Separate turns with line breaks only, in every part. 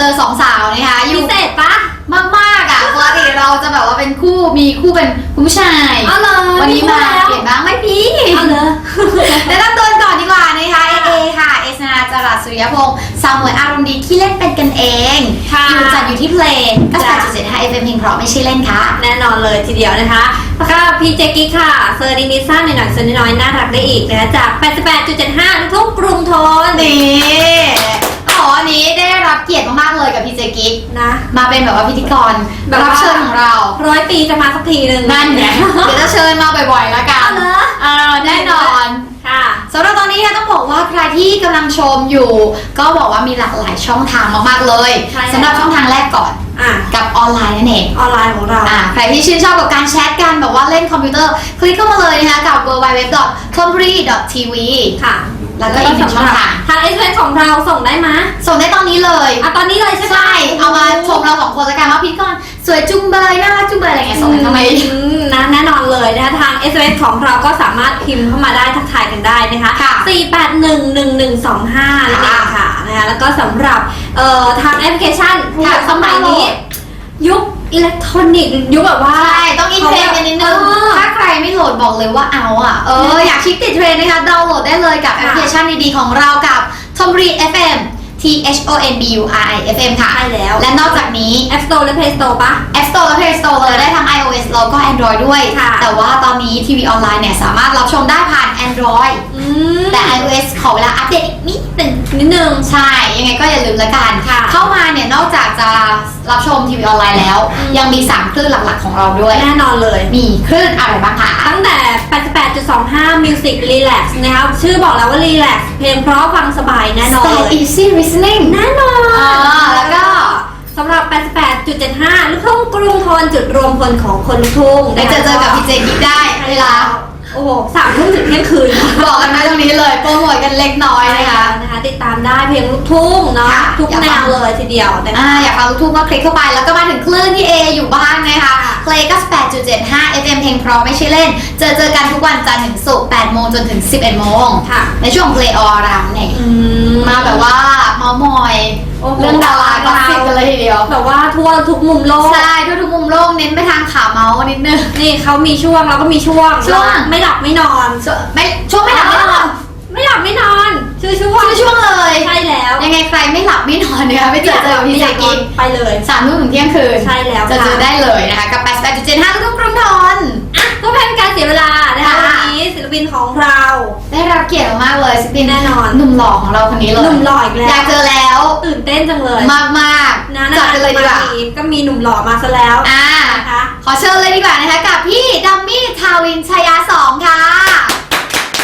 เจอสองสาวนะคะอ
พิ
ยู่
เศษปะ
มากมากๆอะปกติเราจะแบบว่าเป็นคู่มีคู่เป็นคุณผู้ชาย
เอาเลย
วันนี้มา
แล้ว
เปลี่ยนบ้างไม่พี่
เอาเลย
แนะนำตัวก่อนดีกว่านะคะเอเอค่ะ เอสนาจรัสสุริยพงศ์สาวหมวยอารมณ์ดีขี้เล่นเป็นกันเอง
ค่ะ
อยู่จัดอยู่ที่เพลงก็
จ้ะ
8 7 5 FM เพลงเพราะไม่ใช่เล่นค่ะ
แน่นอนเลยทีเดียวนะคะแล้วก็พี่เจกิ๊กค่ะเซอร์ดินิซ่าหน่อยๆเซอร์น้อยๆน่ารักได้อีกนะคะจาก 88.75ลูกทุ่งกรุงทน
นี่ อ๋ออันนี้ได้รับเกียรติมากๆเลยกับพี่เจกิ๊ก
นะ
มาเป็นแบบว่าพิธีกร
แบบว่า
รับเชิญของเรา
ร้อยปีจะมาสักทีหนึ่ง
นั่นไงเดี๋ยวจะเชิญมาบ่อยๆแล้วกั
เอา
น
เลย
เออแน่นอน
ค่ะ
สำหรับตอนนี้ค่ะต้องบอกว่าใครที่กำลังชมอยู่ ก็บอกว่ามีหลากหลายช่องทางมากๆเลย
ใช่แล้ว
สำหรับช่องทางแรกก่อน
อะ
กับออนไลน์นั่นเอง
ออนไลน์ของเรา
อ่าใครที่ชื่นชอบกับการแชทกันแบบว่าเล่นคอมพิวเตอร์ คลิกเข้ามาเลยนะคะกับ w w w c o m p r y t v
ค่ะ
แล้วก็อีกหนึ่งช่องทาง
ทางเอสเของเราส่งได้ไหมย
ส่งได้ตอนนี้เลย
อะตอนนี้เลยใช่ไหม
ใช่เอามาชมเราสองคนแล้วกันว่าพี่ก่อนสวยจุงเบยน่ารักจุงเบยอะไรเงี้ยส่งไปทำไม
อืมนะแน่นอนเลยนะคะทาง s อ s ของเราก็สามารถพิมพ์เข้ามาได้ทักทายกันได้นะคะ
ค่ะ
4811125นั่นเองค่ะนะคะแล้วก็สำหรับเอ่อทางแอปพลิเคชัน
ค่ะ
สมัยนี้ ยุค อิเล็กทรอนิกส์ยุคแบบว่า
ใช่ต้องอินเทรนด์กันนิดนึง
เออ
ถ้าใครไม่โหลดบอกเลยว่าเอาอะ เออ อยากชิปติดเทรนด์นะคะ ดาวน์โหลดได้เลยกับแอปพลิเคชันดีๆของเรากับ t o m b r y FM T H O N B U R I F M ค่ะ
ใช่แล้ว
และนอกจากนี้
App Store และ Play Store ปะ
App Store และ Play Store เลยได้ทั้ง iOS แล้วก็ Android ด้วย
ค่ะ
แต่ว่าตอนนี้ทีวีออนไลน์เนี่ย สามารถรับชมได้ผ่าน Android
อืม
แต่ iOS ขอเวลาอัปเดตอีกนิดหนึ่ง
นิดนึง
ใช่ ยังไงก็อย่าลืมละกัน
ค่ะ
เข้ามาเนี่ย นอกจากจะรับชมทีวีออนไลน์แล้ว
อืม
ยังมี 3 คลื่นหลักๆของเราด้วย
แน่นอนเลย
มีคลื่นอะไรบ้างคะ
ตั้งแต่ 88.25 Music Relax นะครับ ชื่อบอกแล้วว่า Relax เพลงเพราะฟังสบายแน่นอน
Style
เลย
Easy Listening
แน่นอน
อ่าแล้วก็
สำหรับ 88.75 ลูกทุ่งกรุงทนจุดรวมพลของคนลูกทุ่ง
ได้เจอเจอกับพี่เจกิ๊กได้เวลา
โอ้โหสามทุ่มถึงเที่ยงคืน
บอกกันมาตรงนี้เลยโปรโมทกันเล็กน้อยนะคะ
นะคะ ติดตามได้เพลงลูกทุ่งเนาะ
ค่ะ
ทุก
อย่า
แน
ฟัง
วเลยทีเดียวนะคะ
อ่าอยากฟังลูกทุ่งก็คลิกเข้าไปแล้วก็มาถึงคลื่นที่เออยู่บ้านนะคะเพลงก็8.75 FM เพลงเพราะไม่ใช่เล่น เจอเจอกันทุกวันจันทร์ถึงศุกร์8โมงจนถึง 11โมง
ค่ะ
ในช่วง Play All Around เนี่ย
อืม
มาแบบว่าเมาส์มอย
โอ้โห
เรื่องดารากราฟิกกันเลยทีเดียว
แบบว่าทั่วทุกมุมโลก
ใช่ด้วยทุกมุมโลกเน้นไปทางขาเมาส์นิดนึง
นี่เขามีช่วงเราก็มีช่วง
ช่วง
ไม่หลับไม่นอน
ช่วงไม่ช่วงไม่หลับไม่นอน
ไม่หลับไม่นอนชื่อช่วง
ชื่อช่วงเลย
ใช่แล้ว
ยังไงใครไม่หลับไม่นอนเนี่ยไปเจอเจอกับพี่เจกิ๊ก
ไปเลย
สามทุ่มถึงเที่ยงคืน
ใช่แล้ว
จะ
ค่ะ
เจอได้เลยนะคะกับ88.75ลูกทุ่งกรุงทน
อะก็เพื่อเป็นการเสียเวลา นะคะ
ค่ะ
วันนี้ศิลปินของเรา
ได้รับเกียรติมากๆเลยสปิน
แน่นอน
หนุ่มหล่อของเราคนนี้เลย
หนุ่มหล่ออีกแล้ว
อยากเจอแล้ว
ตื่นเต้นจังเลย
มากมากๆ
นะ
จัดกันเลยดีกว่า
นนๆก็มีหนุ่มหล่อมาซะแล้ว
อ่า
นะคะ
ขอเชิญเลยดีกว่านะคะกับพี่ดัมมี่ทาวินชยาสองค่ะ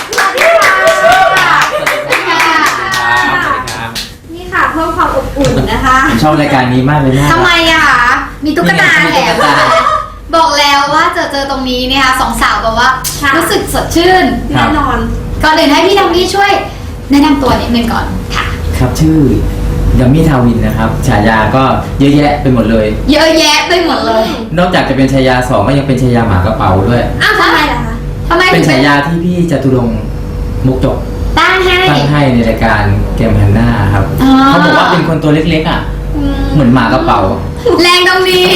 สวัสดีค่ะ
สวัสดีครับสวัสดีครับ
นี่ค่ะเพิ่มความอบอุ่นนะคะ
ผมชอบรายการนี้มากเลยนะ
ทำไมอะคะมีตุ๊กตา
มี
แถม
ตุ๊กตา
บอกแล้วว่าเจอเจอตรงนี้เนี่ยค่ะสองสาวแบบว่า
ค่ะ
รู้สึกสดชื่น
ครั
แน่
บ
นอน
ก่อนอื่นให้พี่ดัมมี่ช่วย แนะนำตัวนิดนึงก่อนค่ะ
ครับชื่อดัมมี่ทาวินนะครับฉายาก็เยอะแยะไปหมดเลย
เยอะแยะไปหมดเลย
นอกจากจะเป็นฉายาสองก็ยังเป็นฉายาหมากระเป๋าด้วย
อ้าวทำไมล่ะคะ
ทำไม
เป็น
ถึง
ฉายาที่พี่จตุรงค์มุกจก
ตั้งให้
ตั้งให้ในรายการเกมฮันน่าครับ
อ๋อ
เขาบอกว่าเป็นคนตัวเล็กๆอะ เหมือนหมากระเป๋า
แรงตรงนี้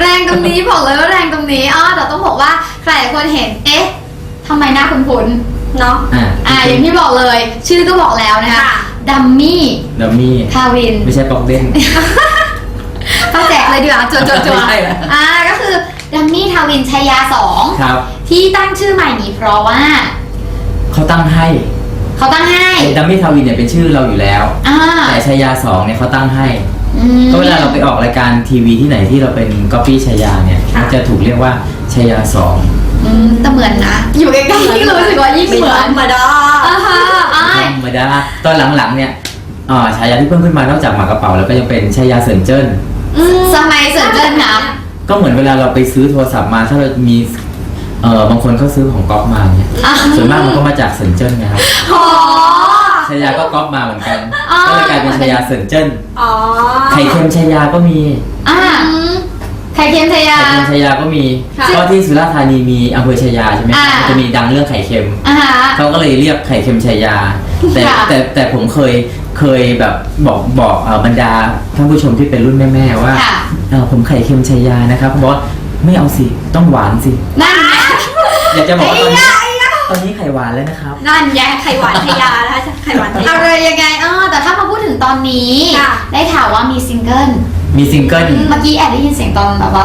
แรงตรงนี้บอกเลยว่าแรงตรงนี้อ๋อแต่ต้องบอกว่าใครหลายคนเห็น เอ๊ะทำไมหน้าคุ้น
เนาะ
อ่า
ๆอ่าอย่างที่บอกเลย ชื่อก็บอกแล้วนะคะ
ค่ะ
ดัมมี่
ดัมมี่
ทาวิน
ไม่ใช่ปอกเด้น
ก็แจกเลยดีกว่าจวจวจว
ไม่ใช่ละ
อ่าก็คือดัมมี่ทาวินชยาสอง
ครับ
ที่ตั้งชื่อใหม่นี้เพราะว่า
เขาตั้งให้
เขาตั้งให้
ดัมมี่ทาวินเนี่ยเป็นชื่อเราอยู่แล้ว
อ่า
แต่ฉายาสองเนี่ยเขาตั้งให้
อืม
ก็เวลาเราไปออกรายการทีวีที่ไหนที่เราเป็นก๊อปปี้ชายาเนี่ย
ค่ะ
มันจะถูกเรียกว่าชายาสอง
อืมแต่เหมือนนะ อยู่ใกล้ๆยิ่งรู้สึกว่ายิ่งเหมือน
ธรรมดา
อ่าฮะอ่า
ธรรมดาตอนหลังๆเนี่ยอ่าฉายาที่เพิ่มขึ้นมานอกจากหมากระเป๋าแล้วก็ยังเป็นชายาเซินเจิ้น
อืม
สมัยเสริมเจิ้นนะ
ก็เหมือนเวลาเราไปซื้อโทรศัพท์มาถ้าเรามีเออบางคนเขาซื้อของก๊อปมาเนี่ย
อะ
ส่วนมากมันก็มาจากเซินเจิ้นนะครับ
อ๋อ
ชายาก็ก๊อปมาเหมือนกัน
อ๋อ
ก็เลยกลายเป็นชายาเซินเจิ้น
อ๋อ
ไข่เค็มชายาก็มี
อ่า
อืม
ไไข่เค็มชายา
ไข่เค็มชายาก็มี
ค่ะ
ก็ที่สุราษฎร์ธานีมีอำเภอชายาใช่ไหม
อ่า
มันจะมีดังเรื่องไข่เค็ม
อ่าฮะ
เขาก็เลยเรียกไข่เค็มชายา แต่
ค่ะ
แต่แต่ผมเคยเคยแบบบอกบอกเอ่อบรรดาท่านผู้ชมที่เป็นรุ่นแม่ๆว่า
ค่ะ
เอ่อผมไข่เค็มชายานะครับเขาบอกว่าไม่เอาสิต้องหวานสิ
นั่นไง
อยากจะบอกว่าตอนนี้
ไอ้ยะ
ตอนนี้ไข่หวานแล้วนะครับ
นั่นไง
ไข่หวานทยานะคะไข่หวานทยา
อะไรยังไงเออแต่ถ้ามาพูดถึงตอนนี้
ค่ะ
ได้ข่าวว่ามีซิงเกิล
มีซิงเกิล
เมื่อกี้แอบได้ยินเสียงตอนแบบว่า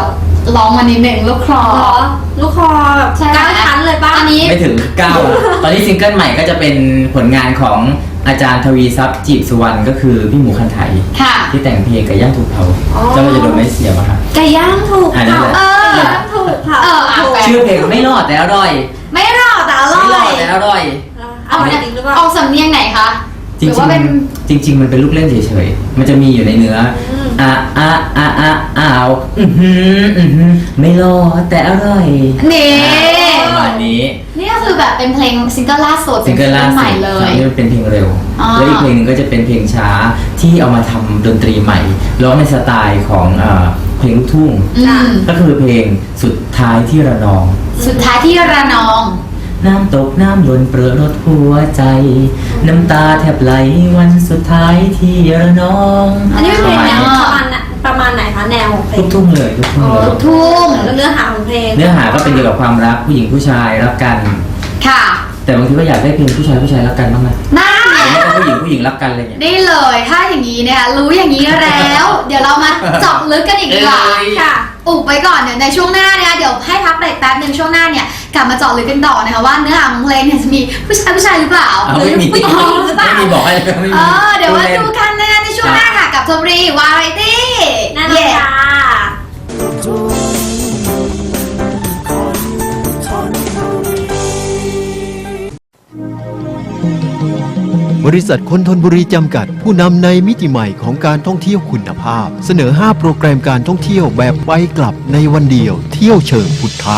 ร้องมานิดหนึ่งลูกคลอ
เหรอลูกคอแบบ
ใช่
เก้าชั้นเลยป่ะ
อันนี้
ไม่ถึงเก้าอะตอนนี้ซิงเกิลใหม่ก็จะเป็นผลงานของอาจารย์ทวีทรัพย์จีบสุวรรณก็คือพี่หมูคันไถ
ค่ะ
ที่แต่งเพลงไก่ย่างถูกเผา
อ๋อ
เจ้าก็จะโดนไม่เสียบอะครับ
ไก่ย่างถูก
อ่านั่นแหละ
เออ
ไก่ย่างถูกค่ะ
เอออะ
ถูก
แปล
ชื่อเพลงไม่รอดแต่อร่อย
ไม่รอด แต่อร่
ไม่ร
อ
อด
ย
แต่อร่อย
เอาจริงหรือเปล่า
ออกสำเนียงไหนคะ
จ
ห
ริ
รื
ง
อว่าเป็น
ๆจริง ๆ มันเป็นลูกเล่นเฉยๆ มันจะมีอยู่ในเนื้ออ
ม
อะอะอะอะอ้าวอือหืออือหือไม่รอดแต่อร่อย
นี่
ประมาณนี้
นี่ก็คือแบบเป็นเพลงซิงเกิลล่าสุด
ซิงเกิลล่า
ป็น
สุ
ใหม่
ด
เล
ครั
ย
บนี่มันเป็นเพลงเร็ว
อ๋อ
แล้วอีกเพลงหนึงก็จะเป็นเพลงช้าที่เอามาทำดนตรีใหม่ร้องในสไตล์ของเอ่อเพลงลูกทุ่ง
อืม
ก็คือเพลงสุดท้ายที่ระนอง
สุดท้ายที่ระนอง
น้ำตกน้ำหล่นเปรอะรดหัวใจ น้ำตาแทบไหลวันสุดท้ายที่ระนอง
อันนี้เป็นเพลงแนว
อ๋อ
ประมาณน่ะประมาณไหนคะแนวของเพล
ลู
ง
กทุ่งเลยลูกทุ่งเลย
ลูกทุ่ง
แล้วเนื้อหาของเพลง
เนื้อหาก็เป็นเกี่ยวกับความรักผู้หญิงผู้ชายรักกัน
ค่ะ
แต่บางทีก็อยากได้เพลงผู้ชายผู้ชายรักกันบ้างนะ
นั่นไง
แต่ไม่ใช่ผู้หญิงผู้หญิงรักกันอะไรอย่างเงี้ย
นี่เลยถ้าอย่างนี้นะคะรู้อย่างนี้แล้ว เดี๋ยวเรามาเจาะลึกกันอีกดีกว่า
เอ้ย
ค่ะ อุบไว้ก่อนเดี๋ยวในช่วงหน้านะคะเดี๋ยวให้พักเบรกแป๊บหนึ่งช่วงหน้าเนี่ย กลับมาเจาะลึกกันต่อนะคะว่าเนื้อหาของเพลงเนี่ยจะมีผู้ชายผู้ชายหรือเปล่า
เอา
หรือ
ไม่มี
ผู้หญิงหรือเปล่า
ไม่มีบอกให้เลยไม่มี
เออเดี๋ยวมา
พูล่น
ดูกันนะคะในช่วงหน้าค่ะกับทบรีวาไรตี้
นั่นแหละค่ะ
บริษัทคนทนบุรีจำกัด ผู้นำในมิติใหม่ของการท่องเที่ยวคุณภาพ เสนอ 5 โปรแกรมการท่องเที่ยวแบบไปกลับในวันเดียว เที่ยวเชิงพุทธะ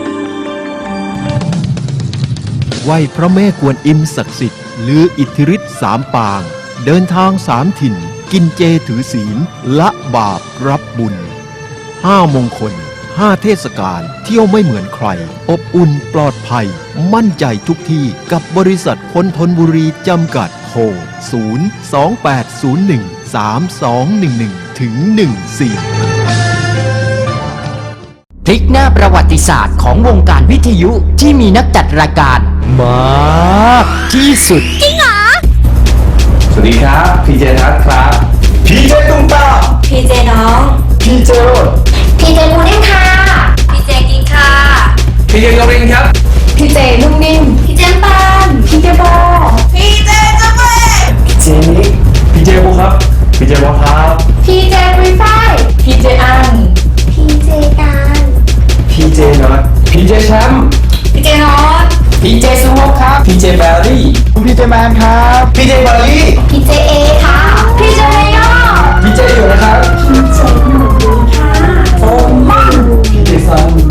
ไหว้พระแม่กวนอิมศักดิ์สิทธิ์หรืออิทธิฤทธิ์สามปาง เดินทางสามถิ่น กินเจถือศีล ละบาปรับบุญห้ามงคลห้าเทศกาลเที่ยวไม่เหมือนใคร อบอุ่นปลอดภัย มั่นใจทุกที่กับบริษัทคนทนบุรีจำกัดโทร0 2 8 0 1 3 2 1 1ถึง14
พลิกหน้าประวัติศาสตร์ของวงการวิทยุที่มีนักจัดรายการ มากที่สุด
สวัสดีครับพีเจทัศน์ครับพีเจตุ้มตาม
พีเจน้อง
พีเจโรด
พีเจมูนิ่งค่ะ
พีเจกินค่ะ
พีเจกรินครับ
พีเจนุ่มนิ่มพีเจปานพีเจบอพีเจกาแฟ
พีเจนิกพีเจบุครับ พีเจวอครับ
พีเจปุยฝ้ายพีเจอัน พีเจการ
พีเจน็อตพีเจแชมป์
พีเจนอต
พีเจซูโม่ครับพีเจแบรี่พีเจแมนครับพีเจบารี่
พีเจเอค่ะพีเจเมยอ
พีเจอยู่นะครับพีเจหนูค่ะโอ้มันพีเจซัน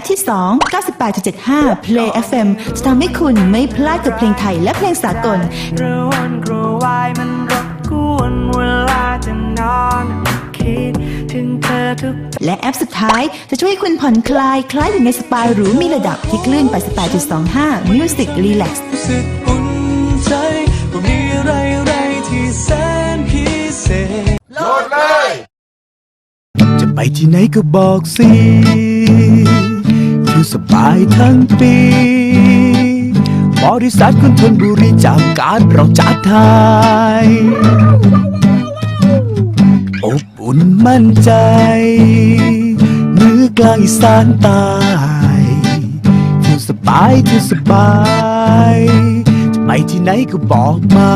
ปที่ 2 98.75 Play FM จะทำให้คุณไม่พลาดกับเพลงไทยและเพลงสากล
กระวนกระวายมันรบกวนเวลาจะนอนคิดถึงเธอทุก
และแอปสุดท้ายจะช่วยให้คุณผ่อนคลาย คล้ายอยู่ในสปาหรูมีระดับที่คลื่น 88.25 Music Relax
รู้สึกอุ่นใจว่ามีอะไรอะไรที่แสนพิเศษ
จะไปที่ไหนก็บอกสิ อยู่สบายทั้งปี บริษัทคนทนบุรีจากการเราจัดทายอบอุ่นมั่นใจเหนือกลางอีสานใตายที่สบายที่สบาย จะไปที่ไหนก็บอกมา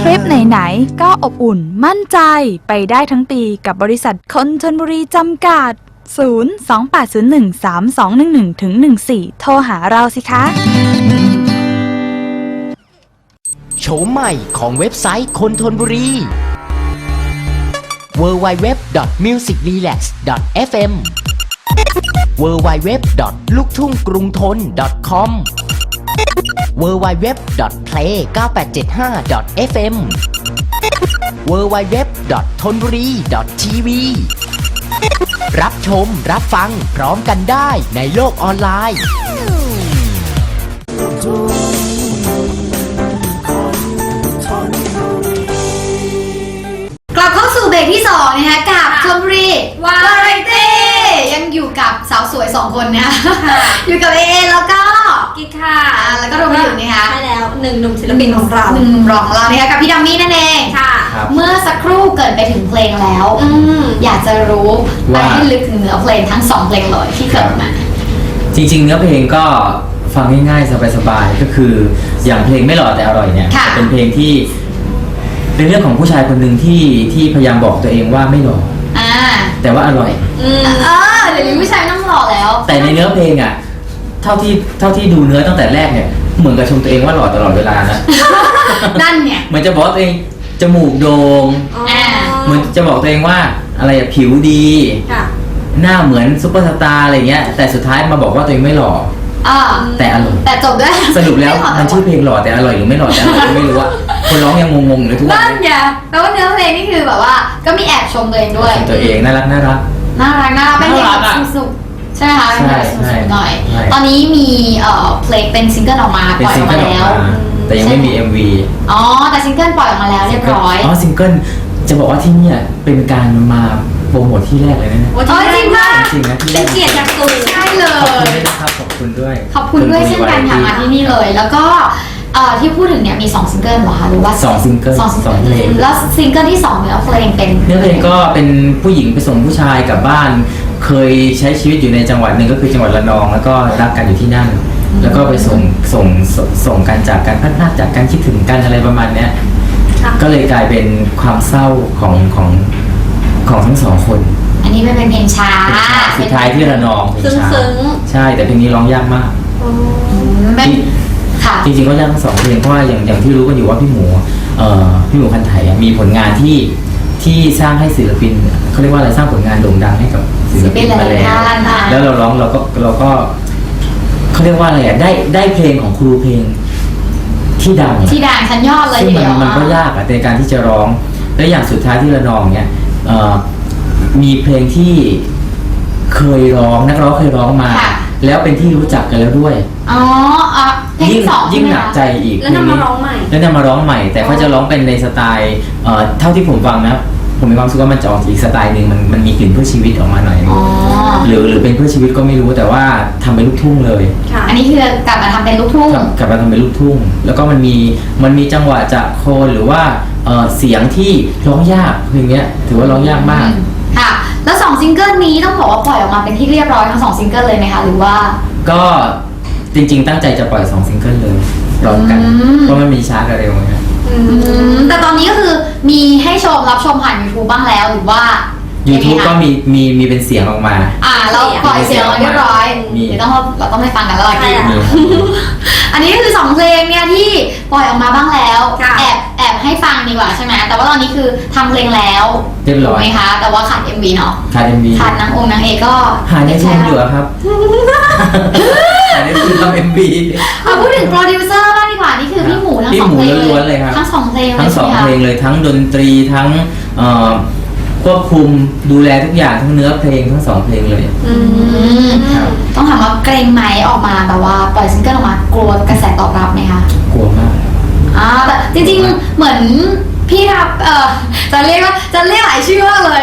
ทริปไหนๆก็อบอุ่นมั่นใจไปได้ทั้งปีกับบริษัทคนชนบุรีจำกัด 028013211-14 โทรหาเราสิคะ
โฉมใหม่ของเว็บไซต์คนทนบุรี www.musicrelax.fm www. ลูกทุ่งกรุงทน .com www.play9875.fm www.thonburi.tv ทนบุรี .tv รับชมรับฟังพร้อมกันได้ในโลกออนไลน์
กลับเข้าสู่เบรกที่2นะคะกับชมบุรี
วา
ไรตี้ยังอยู่กับสาวสวย 2 คนนะ
ค่ะ
อยู่กับเอแล้วก็
กิ๊กค่ะ
อ่าแล้วก็รวมไปถึงนะคะ
ใช่แล้วหนึ่งหนุ่มศิลปินของเรา
หนึ่งรองของเรานะคะกับพี่ดัมมี่นั่นเอง
ค่ะ
ครับ
เมื่อสักครู่เกิดไปถึงเพลงแล้ว
อืม
อยากจะรู้ไป
ว่า
ให้ลึกถึงเนื้อเพลงทั้งสองเพลงเลยที่เกิดมา
จริงๆเนื้อเพลงก็ฟังง่ายๆสบายๆก็คืออย่างเพลงไม่หล่อแต่อร่อยเนี่ย
ค่ะ
เป็นเพลงที่เป็นเรื่องของผู้ชายคนหนึ่งที่ที่พยายามบอกตัวเองว่าไม่หล่อ
อ่า
แต่ว่าอร่อย
อืม
เออเดี๋ยวนี้ผู้ชายไม่ต้องหล่อแล้ว
แต่ในเนื้อเพลงอะเท่าที่เท่าที่ดูเนื้อตั้งแต่แรกเนี่ยเหมือนกับชมตัวเองว่าหล่อตลอดเวลานะ
นั่นเนี่ย
เหมือนจะบอกว่าตัวเอง จมูกโด่ง
อ๋อ
เหมือนจะบอกตัวเองว่าอะไรอะผิวดี
ค่ะ
หน้าเหมือนซุปเปอร์สตาร์อะไรเงี้ย แต่สุดท้ายมาบอกว่าตัวเองไม่หล่อ
อ่า
แต่อร่อย
แต่จบด้วย
สรุปแล้ว
ไหอ
มันชื่อเพลงหล่อแต่อร่อยหรือไม่หล่อแต่อร่อยก็ไม่รู้อะคนร้องยังงงๆเลยทุกวัน
นั่น
นี้
ไงแปลว่าเนื้อเพลงนี่คือแบบว่า ก็มีแอบชมตัวเองด้วย
ชมตัวเองน่ารักน่ารัก
น่ารักน่ารักเป็นเพลง
น่ารัก
แบบ
อะ
สุกๆใช่ไหมคะเป็นเพลง
ใช่
สุกๆหน่อย
ใช่
ตอนนี้มีเอ่อเพลงเป็นซิงเกิลออกมา
เป็น
ปล่อย
ซิ
องอก
เกิ
มา
ลออก
แล้ว
มา แต่ยังไม่มี MV
อ๋อ แต่ซิงเกิลปล่อยออกมาแล้วเรียบร้อย
อ๋อซิงเกิลจะบอกว่าที่เนี่ยเป็นการมาโปรโมทที่แรกเลยนะเนี่ย
โอ้
เออจริงมาก
จริงๆนะที่แร
เป็น
ก
เกียรติจากตู
ใช่เล
ขอบคุณ
ย
ด้วยนะครับขอบคุณด้วย
ขอบคุณด้วยเช่นกันค่ะมาที่นี่เลย แล้วก็เอ่อที่พูดถึงเนี่ยมี 2 ซิงเกิลเหรอคะหรือว่า
สองซิงเกิล
สองซิง
สองเพลง
แล้วซิงเกิลที่ 2เนี่ยเพลงเป็น
เนื้อเพลงก็เป็นผู้หญิงไปส่งผู้ชายกลับบ้าน เคยใช้ชีวิตอยู่ในจังหวัดหนึ่งก็คือจังหวัดระนอง แล้วก็รักกันอยู่ที่นั่น แล้วก็ไปส่งส่งส่งส่งกันจากการพัดพลาดจากการคิดถึงกันอะไรประมาณเนี้ย
ค่ะ
ก็เลยกลายเป็นความเศร้าของของของทั้งสองคน
อันนี้มันเป็นเพลงช้า
สุดท้ายที่ระนองเพลงช้า
ซึ้ง
ใช่แต่เพลงนี้ร้องยากมาก
ๆอ๋อ
ไม่ค่ะ
จริงๆก็ยากทั้งสองเพลงเพราะว่าอย่างอย่างที่รู้กันอยู่ว่าพี่หมูเอ่อพี่หมูคันไถอะมีผลงานที่ที่สร้างให้ศิลปินเขาเรียกว่าอะไรสร้างผลงานโด่งดังให้กับศิลปินมาแล้ว
ศิลปินหลายๆท่านค่ะ
แล้วเราร้องเราก็เราก็ เขาเรียกว่าอะไรอะได้ได้เพลงของครูเพลง ที่ดังอะ
ที่ดังชั้นยอดเลย
ซึ่ง
ที
มัน
เดียว
มันก็ยากอะในการที่จะร้อง และอย่างสุดท้ายที่ระนองเนี่ยเอ่อมีเพลงที่เคยร้องนักร้องเคยร้องมา
ค่ะ
แล้วเป็นที่รู้จักกันแล้วด้วย
อ๋ออะเพลง
ยิ่ง
ที่สอง
ยิ่ง
ใช่ไม
หนัก
คะ
ใจอีก
แล้วนำมาร้องใหม่
แล้วนำมาร้องใหม่ แต่เขาจะร้องเป็นในสไตล์เอ่อเท่าที่ผมฟังนะ ผมมีความรู้สึกว่ามันจะออกอีกสไตล์หนึ่งมันมันมีกลิ่นเพื่อชีวิตออกมาหน่อยนึง
อ๋อ
หรือหรือเป็นเพื่อชีวิตก็ไม่รู้แต่ว่าทำเป็นลูกทุ่งเลย
ค่ะ
อันนี้คือกลับมาทำเป็นลูกทุ่ง
กลับกลับมาทำเป็นลูกทุ่ง แล้วก็มันมีมันมีจังหวะจากโคนหรือว่าเอ่อเสียงที่ร้องยากเพลงเนี้ยถือว่าร้องยากมาก
ค่ะ แล้วสององซิงเกิลนี้ต้องบอกว่าปล่อยออกมาเป็นที่เรียบร้อยทั้งสองซิงเกิลเลยไหมคะหรือว่า
ก็จริงๆ ตั้งใจจะปล่อย2ซิงเกิลเลยพร้อมกัน
อืม
เพราะมันมีช้ากับเร็วไง
อืม แต่ตอนนี้ก็คือมีให้ชมรับชมผ่าน YouTube บ้างแล้วหรือว่า
ยู
ยังไง
ทูบ
คะ
ก็มีมีมีเป็นเสียงออกมา
อ่าเราปล่อยเสียงมาเรียบร้อย
มี
เดี๋ยวต้องเราต้องไปฟังกันแล้วล่ะ
ใช่
กิน
ค่ะ
มีครับ
อันนี้ก็คือสองเพลงเนี่ยที่ปล่อยออกมาบ้างแล้ว
ค่ะ
แอบแอบให้ฟังดีกว่าใช่ไหมแต่ว่าตอนนี้คือทำเพลงแล้ว
เรียบร้
ถู
อกย
ไหมคะ แต่ว่าขาด MV เนาะ
ขาดเอ็มบี
ขาดนางองค์นางเอกก็
หาในทุนอยู่อะครับหาในทุนทำเอ็มบี
เอาพูดถึงโปรดิวเซอร์บ้าง ดีกว่านี่คือพี่หมูทั้ง
พี่
สอง
หมู
เพลง
ล้วนๆเลยครับ
ทั้งสองเพลง
ทั้งสอง
ใช่
เพ
ไหม
ลง
คะ
เลยทั้งดนตรีทั้งเอ่อควบคุมดูแลทุกอย่างทั้งเนื้อเพลงทั้งสองเพลงเลย
อื
อืม
ครับ
ต้องถามว่าเกรงไหมออกมาแบบว่าปล่อยซิงเกิลออกมากลัวกระแสตอบรับไหมคะ
กลัวมาก
อ่าแต่จริงๆเหมือนพี่รับเออจะเรียกว่าจะเรียกหลายชื่อมากเลย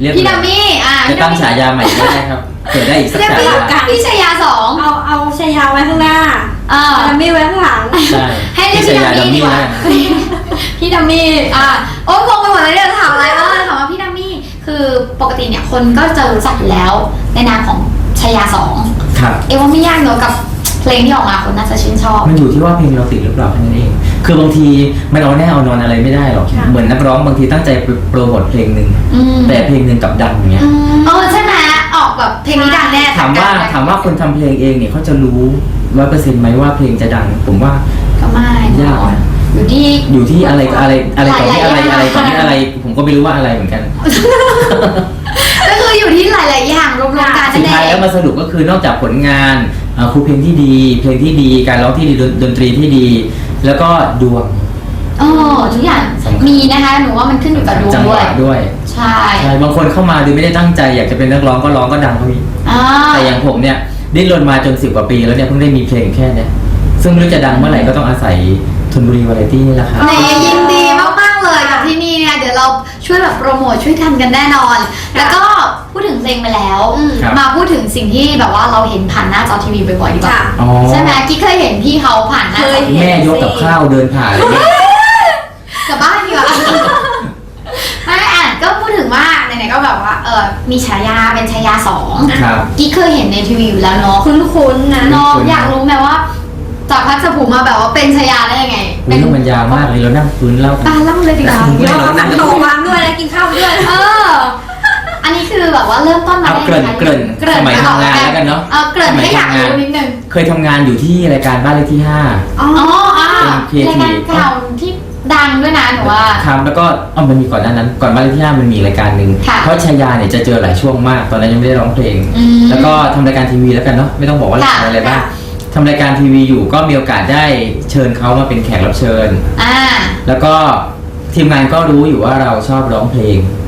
เรียก
พี่ดัมมี่อ่า
จะตั้งฉายาใหม่ก็ได้ครับ เกิดได้อีกสัก
เรียก
ฉา
พี่
ยา
พี่ชายาสอง
เอาเอาชายาไว้ข้างหน้า
อ่า
ดัมมี่ไว้ข้างหลัง
ใช่
ให้เรียก
ที่
พี่
ฉายา
ดั
ดั
ม
ม
มี่ดี
มี่
กว่า
ได้นะ
พี่ดัมมี่อ่าโอ้งงไปหมดเลยเนี่ยถามอะไรเออถามว่าพี่ดัมมี่คือปกติเนี่ยคนก็จะรู้จักอยู่แล้ว ในนามของชายาสอง
ครับ
เอว่าไม่ยากเนอะกับเพลงที่ออกมาคนน่าจะชื่นชอบ
มันอยู่ที่ว่าเพลงเราติดหรือเปล่าแค่นั้นเอง คือบางทีมันเอาแน่เอานอนอะไรไม่ได้หรอก
ค่ะ
เหมือนนักร้องบางทีตั้งใจโปรโมทเพลงหนึ่ง
อืม
แต่เพลงหนึ่งกลับดังอย่างเงี้ย
เออใช่ไหม ออกแบบเพลงนี้ดังแน่
ถามว่า
แต่
ถามว่าคนทำเพลงเองเนี่ยเขาจะรู้ร้อยเปอร์เซ็นต์ไหมว่าเพลงจะดัง ผมว่า
ก็ไม่
ยากนะ
อยู่ที่
อยู่ที่อะไรกับอะไรอะไรต่อที่อะไร
หลายๆ
อะไรต่อที่
อย่าง
อะไร ผมก็ไม่รู้ว่าอะไรเหมือนกัน
ก็คืออยู่ที่หลาย ๆ อย่างรวมๆกัน
สุ
นั่
ด
นเอ
ท้าย
ง
แล้วมาสรุปก็คือนอกจากผลงานเอ่อครูเพลงที่ดี เพลงที่ดีการร้องที่ดีดนดนตรีที่ดี แล้วก็ดวง
อ๋อทุกอย่าง
สำคัญ
มีนะคะหนูว่ามันขึ้นอยู่กับดวง
จังห
ด้วย
วะด้วย
ใช่
ใช่บางคนเข้ามาโดยไม่ได้ตั้งใจอยากจะเป็นนักร้องก็ร้องก็ดังก็มี
อ่า
แต่อย่างผมเนี่ยดิ้นรนมาจนสิบกว่าปีแล้วเนี่ยเพิ่งได้มีเพลงแค่เนี้ยซึ่งไม่รู้จะดังเมื่อไหร่ก็ต้องอาศัยธนบุรีวาไรตี้นี่แหละครับ
แหมยินดีมากๆเลยกับที่นี่เนี่ยเดี๋ยวเราช่วยแบบโปรโมทช่วยทำกันแน่นอน แล้วก็พูดถึงเพลงไปแล้ว
ครับ
มาพูดถึงสิ่งที่แบบว่าเราเห็นผ่านหน้าจอทีวีบ่อยๆดีกว่า
ค่ะ
อ๋อ
ใช่ไหมกิ๊กเคยเห็นพี่เขาผ่านหน้าจอ
เคยเห็น
แม่ยกกับข้าวเดินผ่านอะไรเงี้ย
กลับบ้านดีกว่าไม่อะ ก็พูดถึงว่าไหนๆก็แบบว่าเออมีฉายาเป็นฉายาสอง
ครับ
กิ๊กเคยเห็นในทีวีอยู่แล้วเนาะ
คุ้นๆนะ
น้อง
คุ้นๆ
อยากรู้ไหมว่าจากพัชภูมิมาแบบว่าเป็นชายาได้ยังไง
เรื่องมันยาวมากเลยเรานั่งพื้นเล่ากัน
ตาเล่าเลยดีกว่า
ไม่
เดี๋ยว
เรา
เอา
นั่
ขั
ง
น
กัน
โตวางด้วยแล้วกินข้าวไปด้วย
เอออันนี้คือแบบว่าเริ่มต้นมา
เอา
ได้
เกริ่น
ยังไง
เกริ่น
เกริ่น
สมัยทำงานแล้วกันเนาะ
เออเกริ่นให้อยากรู้นิดนึง
เคยทำงานอยู่ที่รายการบ้านเลขที่ห้า
อ๋ออ่า
เป็น
รายการ
creative
เก่าที่ ดังด้วยนะหนูว่า
ครับแล้วก็เอามันมีก่อนหน้านั้น ก่อนบ้านเลขที่ห้ามันมีรายการหนึ่ง
ค่ะ
เพราะชายาเนี่ยจะเจอหลายช่วงมาก ตอนนั้นยังไม่ได้ร้องเพลง
อืม
แล้วก็ทำรายการทีวีแล้วกันเนาะไม่ต้องบอกว่ารายการ
ค่ะ
อะไรบ้างทำรายการทีวีอยู่ก็มีโอกาสได้เชิญเขามาเป็นแขกรับเชิญ
อ่า
แล้วก็ทีมงานก็รู้อยู่ว่าเราชอบร้องเพลง
อืม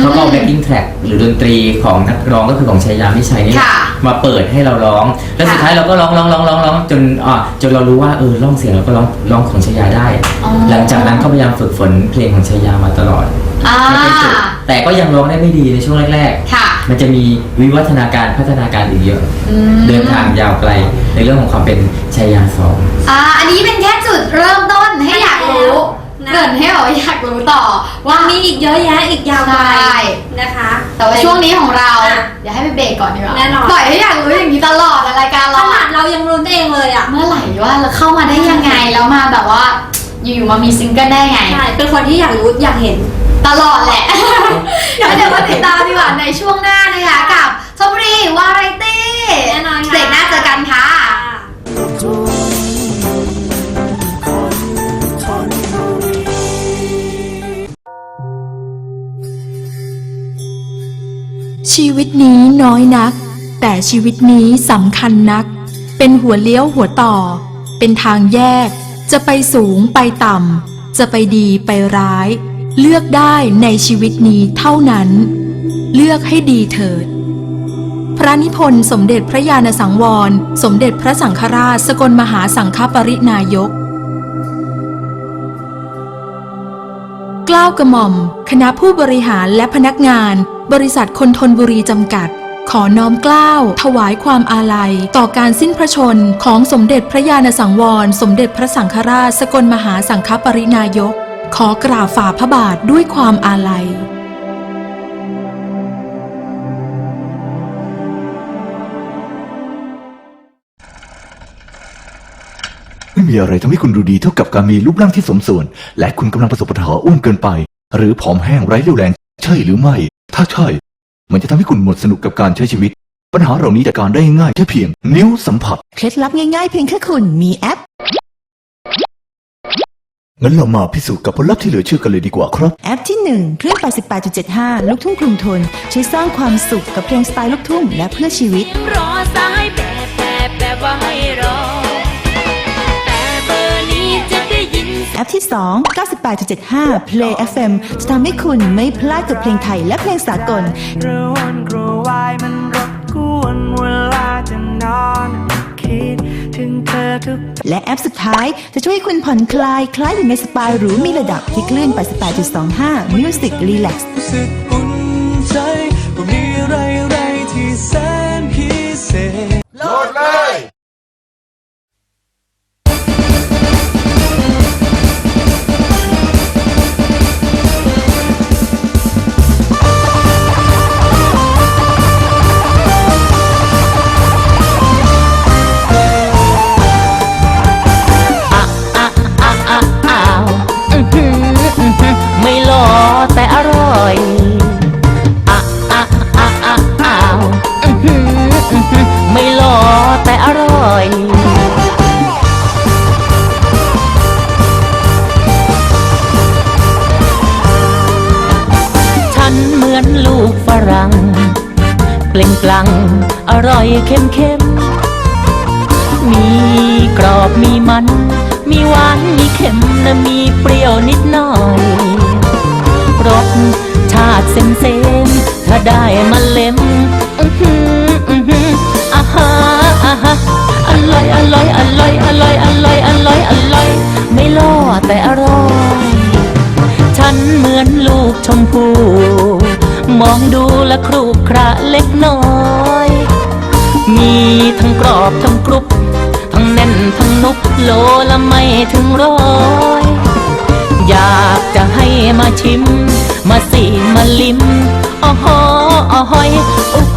เขาก็เอา backing track หรือดนตรีของนักร้องก็คือของชัยยามิชัยนี่
ค่ะ
มาเปิดให้เราร้อง แล้วสุดท้ายเราก็ร้องร้องร้องร้องร้องจนอ่าจนเรารู้ว่าเออร้องเสียงเราก็ร้องร้องของชัยยาได้
อ๋อ
หลังจากนั้นก็พยายามฝึกฝนเพลงของชัยยามาตลอด
อ่า
ไม่เคยจบแต่ก็ยังร้องได้ไม่ดีในช่วงแรก
ค่ะ
ๆ มันจะมีวิวัฒนาการพัฒนาการอีกเยอะ
อืม
เดินทางยาวไกลในเรื่องของความเป็นชัยยาสอง
อ่าอันนี้เป็นแค่จุดเริ่มต้นให้อยากรู้
นะ
เกริ่นให้แบบว่าอยากรู้ต่อว่า
มีอีกเยอะแยะอีกยาวไกล
ใช่
นะคะ
แต่ว่าช่วงนี้ของเรา
อะ
เดี๋ยวให้ไปเบรกก่อนดีกว่า
แน่นอน
ปล่อยให้อยากรู้อย่างนี้ตลอดในรายการ
ข
เรา
นา
อะ
ดเรายังรุ้นเองเลยอะ
เมื่อไหร่ว่าเราเข้ามาได้ยังไงแล้วมาแบบว่า อยู่ๆมามีซิงเกิลได้ไง
ใช่เป็นคนที่อยากรู้อยากเห็น
ตลอดแหละเดี๋ยวเดี๋ยวมาติดตามดีกว่าในช่วงหน้านะคะกับชมบุรีวาไรตี้
แน่นอนค่ะ
เบรกหน้าเจอกันค่ะ
ชีวิตนี้น้อยนัก แต่ชีวิตนี้สำคัญนัก เป็นหัวเลี้ยวหัวต่อ เป็นทางแยก จะไปสูงไปต่ำ จะไปดีไปร้าย เลือกได้ในชีวิตนี้เท่านั้น เลือกให้ดีเถิด พระนิพนธ์สมเด็จพระญาณสังวร สมเด็จพระสังฆราชสกลมหาสังฆปรินายก กล้าวกระหม่อม คณะผู้บริหารและพนักงาน บริษัทคนทนบุรีจำกัด ขอน้อมกล้าว ถวายความอาลัย ต่อการสิ้นพระชนของสมเด็จพระญาณสังวร สมเด็จพระสังฆราช สกลมหาสังฆปรินายก ขอกราบฝ่าพระบาทด้วยความอาลัยไม่
มีอะไรทำให้คุณดูดีเท่ากับการมีรูปร่างที่สมส่วน และคุณกำลังประสบปัญหาอ้วนเกินไป หรือผอมแห้งไร้เรี่ยวแรง ใช่หรือไม่ ถ้าใช่ มันจะทำให้คุณหมดสนุกกับการใช้ชีวิต ปัญหาเหล่านี้จัดการได้ง่ายแค่เพียง นิ้วสัมผัส
เคล็ดลับง่ายๆเพียงแค่คุณมีแอป
งั้นเรามาพิสูจน์กับผลลัพธ์ที่เหลือเชื่อกันเลยดีกว่าครับ
แอปที่ 1 เครื่อง 88.75 ลูกทุ่งกรุงทน ช่วยสร้างความสุขกับเพลงสไตล์ลูกทุ่งและเพื่อชีวิต
รอส
ปที่ 2 98.75 Play FM จะทำให้คุณไม่พลาดกับเพลงไทยและเพลงสากล
กระวนกระวายมันรบกวนเวลาจะนอนคิดถึงเธอทุก
และแอปสุดท้ายจะช่วยให้คุณผ่อนคลายคล้ายอยู่ในสปาหรูมีระดับที่คลื่น 88.25 Music Relax
รู้สึกอุ่นใจว่ามีอะไรอะไรที่แสนพิเศษั
ง เปล่งปลั่งอร่อยเค็มเค็ม มีกรอบมีมัน มีหวานมีเค็มและมีเปรี้ยวนิดหน่อยรสชาติเซ็มเซมถ้าได้มาเล็มอือหึอือหึอ้าฮะอ่าฮะอร่อยอร่อยอร่อยอร่อยอร่อยอร่อยอร่อยไม่ล่อแต่อร่อย ฉันเหมือนลูกชมพู มองดูและครุขระเล็กน้อย มีทั้งกรอบทั้งกรุบ ทั้งแน่นทั้งนุบโลละไม่ถึงร้อย อยากจะให้มาชิม มาสิมาลิมอ้อหออ้อหอยโอ้โห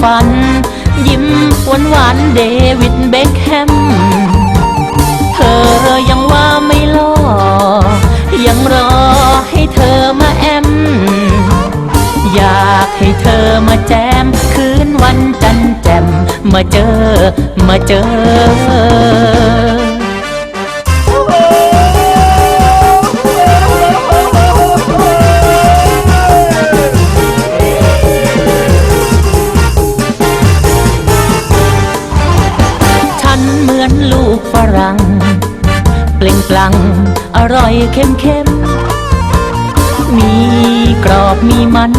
ฝัน ยิ้มหวานหวานเดวิดเบคแฮม เธอยังว่าไม่ล่อ ยังรอให้เธอมาแอม อยากให้เธอมาแจม คืนวันจันทร์แจม มาเจอ มาเจอ รั่งอร่อยเค็มเค็มมีกรอบมีมัน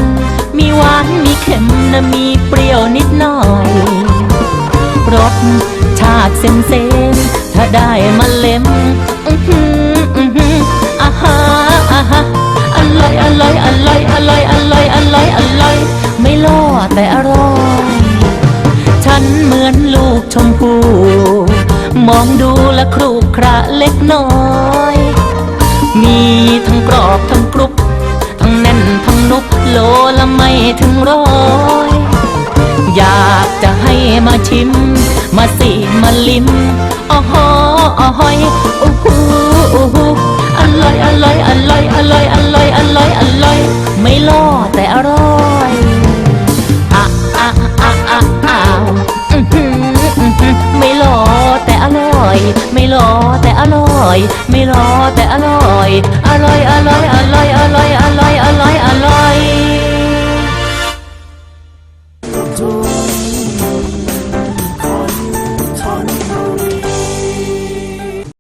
มีหวานมีเค็มและมีเปรี้ยวนิดหน่อยรสชาติเซ็มเซมถ้าได้มาเล็มอือหืออื้อหืออ่าฮะอ่าฮะอร่อยอร่อยอร่อยอร่อยอร่อยอร่อยอร่อยไม่ล่อแต่อร่อย ฉันเหมือนลูกชมพูมองดูและครุขระเล็กน้อย กรอบทั้งกรุบทั้งแน่นทั้งนุบโลละไม่ถึงร้อยอยากจะให้มาชิม มาสิมาลิมอ้อหออ้อหอยโอ้หูโอ้โหอร่อยอร่อยอร่อยอร่อยอร่อยอร่อยอร่อยไม่ล่อแต่อร่อย ร่อย ไม่ล่อแต่อร่อย ไม่ล่อแต่อร่อย อร่อยอร่อยอร่อยอร่อยอร่อยอร่อยอร่อย